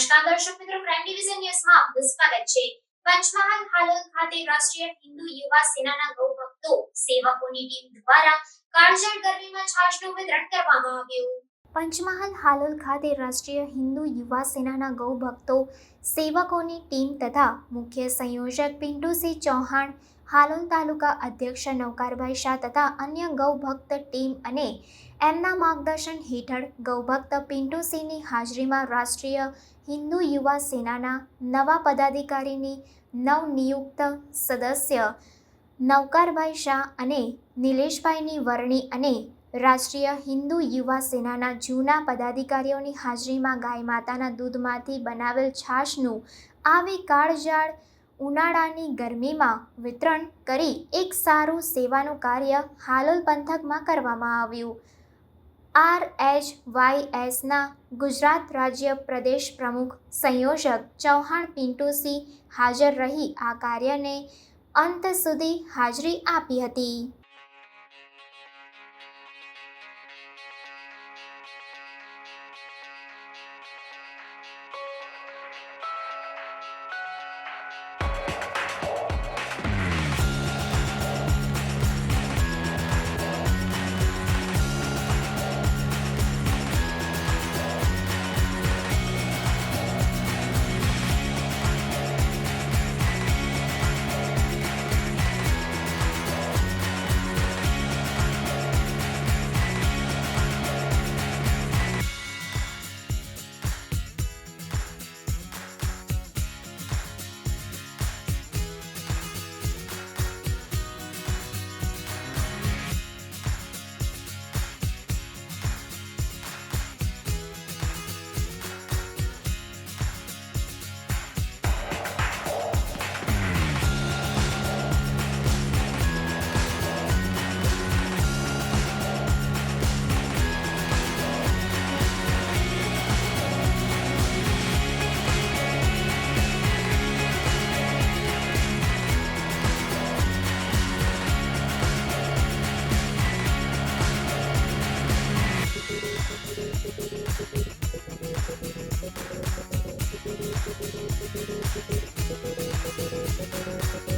નમસ્કાર દર્શક મિત્રો ક્રાઇમ ડિવિઝન ન્યૂઝમાં આપનું સ્વાગત છે. પંચમહાલ હાલોલ ખાતે રાષ્ટ્રીય હિન્દુ યુવા સેનાના ગૌ ભક્તો સેવકોની ટીમ દ્વારા કાળઝાળ ગરમીમાં છાશનું વિતરણ કરવામાં આવ્યું. પંચમહાલ હાલોલ ખાતે રાષ્ટ્રીય હિન્દુ યુવા સેનાના ગૌ ભક્તો સેવકોની ટીમ તથા મુખ્ય સંયોજક પિન્ટુસિંહ ચૌહાણ હાલોલ તાલુકા અધ્યક્ષ નવકારભાઈ શાહ તથા અન્ય ગૌભક્ત ટીમ અને એમના માર્ગદર્શન હેઠળ ગૌભક્ત પિન્ટુસિંહની હાજરીમાં રાષ્ટ્રીય હિન્દુ યુવા સેનાના નવા પદાધિકારીની નવનિયુક્ત સદસ્ય નવકારભાઈ શાહ અને નિલેશભાઈની વરણી અને રાષ્ટ્રીય હિન્દુ યુવા સેનાના જૂના પદાધિકારીઓની હાજરીમાં ગાય માતાના દૂધમાંથી બનાવેલ છાશનું આવી કાળઝાળ ઉનાળાની ગરમીમાં વિતરણ કરી એક સારું સેવાનું કાર્ય હાલોલ પંથકમાં કરવામાં આવ્યું. આર એચ વાય એસના ગુજરાત રાજ્ય પ્રદેશ પ્રમુખ સંયોજક ચૌહાણ પિન્ટુસિંહ હાજર રહી આ કાર્યને અંત સુધી હાજરી આપી હતી.